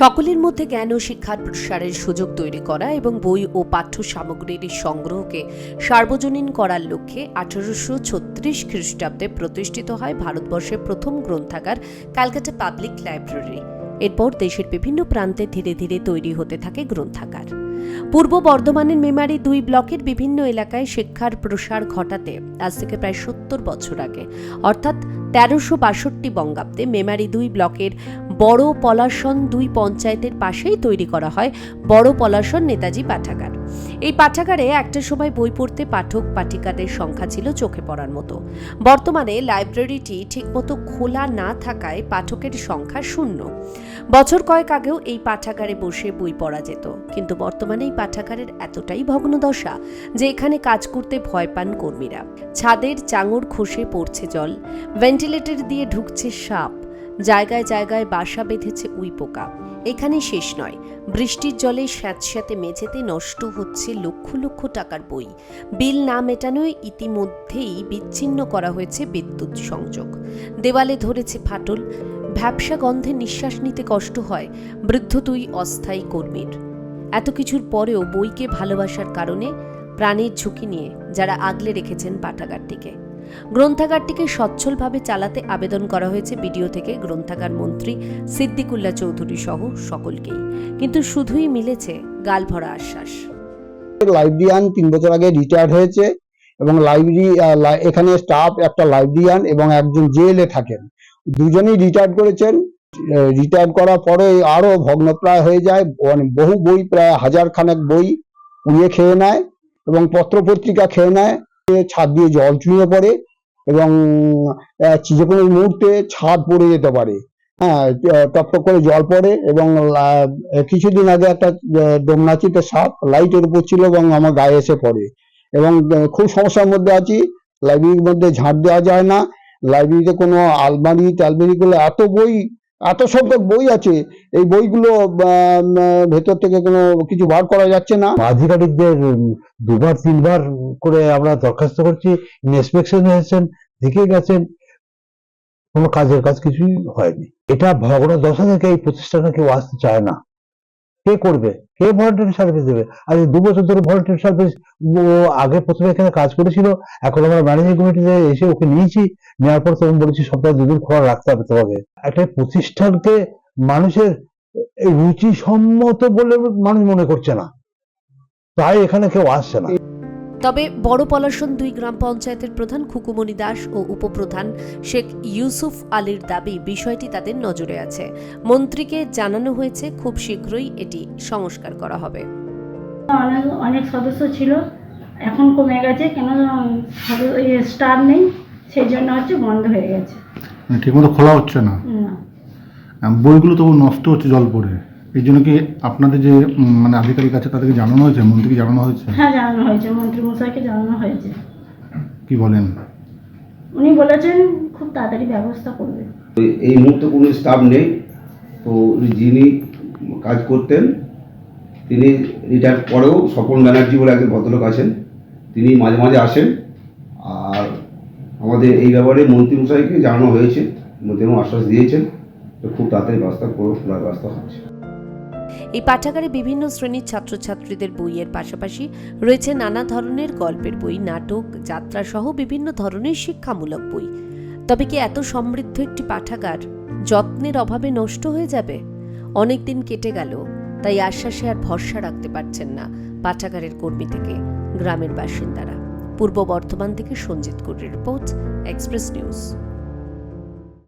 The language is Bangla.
সকলের মধ্যে জ্ঞান ও শিক্ষার প্রসারের সুযোগ তৈরি করা এবং বই ও পাঠ্য সামগ্রীর সংগ্রহকে সার্বজনীন করার লক্ষ্যে আঠারোশো ছত্রিশ খ্রিস্টাব্দে প্রতিষ্ঠিত হয় ভারতবর্ষের প্রথম গ্রন্থাগার ক্যালকাটা পাবলিক লাইব্রেরি। এরপর দেশের বিভিন্ন প্রান্তে ধীরে ধীরে তৈরি হতে থাকে গ্রন্থাগার। পূর্ব বর্ধমানের মেমারি দুই ব্লকের বিভিন্ন এলাকায় শিক্ষার প্রসার ঘটাতে আজ থেকে প্রায় সত্তর বছর আগে, অর্থাৎ তেরোশো বাষট্টি বঙ্গাব্দে মেমারি দুই ব্লকের বড় পলাশন দুই পঞ্চায়েতের পাশেই তৈরি করা হয় বড় পলাশন নেতাজি পাঠাগার। এই পাঠাগারে একটা সময় বই পড়তে পাঠক পাঠিকাদের সংখ্যা ছিল চোখে পড়ার মতো। বর্তমানে লাইব্রেরিটি ঠিকমতো খোলা না থাকায় পাঠকের সংখ্যা শূন্য। বছর কয়েক আগেও এই পাঠাগারে বসে বই পড়া যেত। কিন্তু বর্তমানে এই পাঠাগারের এতটাই ভগ্নদশা যে এখানে কাজ করতে ভয় পান কর্মীরা। ছাদের চাঙড় খসে পড়ছে জল, ভেন্টিলেটর দিয়ে ঢুকছে সাপ, জায়গায় জায়গায় বাসা বেঁধেছে উই পোকা। এখানে শেষ নয়। বৃষ্টির জলে স্যাঁতস্যাঁতে মেঝেতে নষ্ট হচ্ছে লক্ষ লক্ষ টাকার বই। বিল না মেটানোয় ইতিমধ্যেই বিচ্ছিন্ন করা হয়েছে বিদ্যুৎ সংযোগ। দেওয়ালে ধরেছে ফাটল। ভ্যাবসা গন্ধে নিঃশ্বাস নিতে কষ্ট হয় বৃদ্ধ দুই অস্থায়ী কর্মীর। এত কিছুর পরেও বইকে ভালোবাসার কারণে প্রাণের ঝুঁকি নিয়ে যারা আগলে রেখেছেন পাঠাগারটিকে গ্রন্থাগারটিকে সচ্ছলভাবে চালাতে আবেদন করা হয়েছে বিডিও থেকে গ্রন্থাগার মন্ত্রী সিদ্দিকুল্লা চৌধুরী সহ সকলকেই। কিন্তু শুধুই মিলেছে গালভরা আশ্বাস। লাইব্রেরিয়ান তিন বছর আগে রিটায়ার্ড হয়েছে এবং লাইব্রেরি এখানে স্টাফ একটা লাইব্রেরিয়ান এবং একজন জেলে থাকেন। দুজনেই রিটায়ার্ড করেছেন। রিটায়ার্ড করার পরে আরও ভগ্নপ্রায় হয়ে যায় মানে বহু বই, প্রায় হাজার খানেক বই উড়িয়ে খেয়ে নেয় এবং পত্র পত্রিকা খেয়ে নেয়। ছাদ দিয়ে জল চুইয়ে পড়ে এবং যে কোনো মুহূর্তে ছাদ পড়ে যেতে পারে। হ্যাঁ টপ করে জল পড়ে এবং কিছুদিন আগে একটা ডোমনাচিতে সাপ লাইটের উপর ছিল এবং আমার গায়ে এসে পড়ে। এবং খুব সমস্যার মধ্যে আছি। লাইব্রেরির মধ্যে ঝাঁট দেওয়া যায় না। লাইব্রেরিতে কোনো আলমারি টালমারি গুলো এত বই এত সংখ্যক বই আছে, এই বইগুলো ভেতর থেকে কোনো কিছু বার করা যাচ্ছে না। আধিকারিকদের দুবার, তিনবার করে আমরা দরখাস্ত করছি। ইন্সপেকশন হয়েছেন দেখে গেছেন, কোনো কাজের কাজ কিছুই হয়নি। এটা ভগ্ন দশা থেকে এই প্রতিষ্ঠানে কেউ আসতে চায় না। কে করবে? কে ভলেন্টারি সার্ভিস দেবে? আর দু বছর ধরে ভলেন্টারি সার্ভিস ও আগে প্রথমে এখানে কাজ করেছিল, এখন আমরা ম্যানেজিং কমিটিতে এসে ওকে নিয়েছি নেওয়ার পর তখন বলেছি সপ্তাহে দুদিন খোলা রাখতে হবে তোমাকে। একটা প্রতিষ্ঠানকে মানুষের রুচি সম্মত বলে মানুষ মনে করছে না। তাই এখানে কেউ আসছে না। তবে বড় পলাশন দুই গ্রাম পঞ্চায়েতের প্রধান খুকুমণি দাস ও উপপ্রধান শেখ ইউসুফ আলীর দাবি বিষয়টি তাদের নজরে আছে। মন্ত্রীকে জানানো হয়েছে খুব শীঘ্রই এটি সংস্কার করা হবে। অনেক অনেক সদস্য ছিল এখন কমে গেছে কেন স্টার নেই সেই জন্য হচ্ছে বন্ধ হয়ে গেছে। ঠিকমতো খোলা হচ্ছে না। না। বইগুলো তবু নষ্ট হচ্ছে জল পড়ে। এই জন্য কি আপনাদের যে মানে আধিকারিক আছে তাদেরকে জানানো হয়েছে? মন্ত্রীকে জানানো হয়েছে? হ্যাঁ জানানো হয়েছে। মন্ত্রী মশাইকে জানানো হয়েছে। কি বলেন? উনি বলেছেন খুব তাড়াতাড়ি ব্যবস্থা করবে। এই মুহূর্তে কোনো স্টাফ নেই। তো যিনি কাজ করতেন তিনি রিটায়ার পরেও স্বপন ব্যানার্জি বলে একজন ভদ্রলোক আছেন। তিনি মাঝে মাঝে আসেন। আর আমাদের এই ব্যাপারে মন্ত্রী মশাইকে জানানো হয়েছে। মন্ত্রী আশ্বাস দিয়েছেন তো খুব তাড়াতাড়ি ব্যবস্থা করে খোলার ব্যবস্থা হচ্ছে। এই পাঠাগারে বিভিন্ন শ্রেণির ছাত্রছাত্রীদের বইয়ের পাশাপাশি রয়েছে নানা ধরনের গল্পের বই, নাটক, যাত্রা সহ বিভিন্ন ধরনের শিক্ষামূলক বই। তবে কি এত সমৃদ্ধ একটি পাঠাগার যত্নের অভাবে নষ্ট হয়ে যাবে? অনেক দিন কেটে গেল, তাই আশ্বাসে আর ভরসা রাখতে পারছেন না পাঠাগারের কর্মী থেকে, গ্রামের বাসিন্দারা। পূর্ব বর্ধমান থেকে সঞ্জিত কুরের রিপোর্ট, এক্সপ্রেস নিউজ।